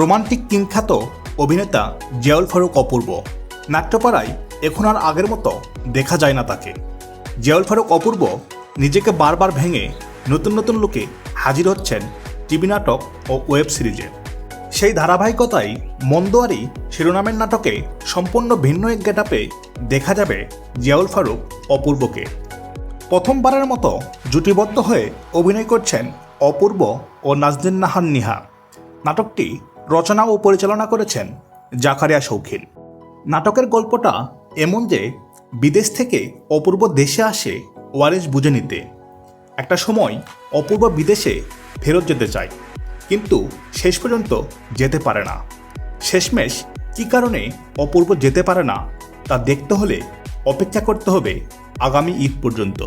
Romantic কিংখ্যাত অভিনেতা জিয়াউল ফারুক অপূর্ব। নাট্যপাড়ায় এখন আর আগের মতো দেখা যায় না তাকে। জিয়াউল ফারুক অপূর্ব নিজেকে বারবার ভেঙে নতুন নতুন লোকে হাজির হচ্ছেন টিভি নাটক ও ওয়েব সিরিজে। সেই ধারাবাহিকতায় মন্দোয়ারি শিরোনামের নাটকে সম্পূর্ণ ভিন্ন এক গেটাপে দেখা যাবে জিয়াউল ফারুক অপূর্বকে। প্রথমবারের মতো জুটিবদ্ধ হয়ে অভিনয় করছেন অপূর্ব ও নাজদিন নাহান নিহা। নাটকটি রচনা ও পরিচালনা করেছেন জাকারিয়া শৌখিন। নাটকের গল্পটা এমন যে বিদেশ থেকে অপূর্ব দেশে আসে ওয়ারেস বুঝে নিতে একটা সময় অপূর্ব বিদেশে ফেরত যেতে চায়, কিন্তু শেষ পর্যন্ত যেতে পারে না। শেষমেশ কী কারণে অপূর্ব যেতে পারে না তা দেখতে হলে অপেক্ষা করতে হবে আগামী ঈদ পর্যন্ত।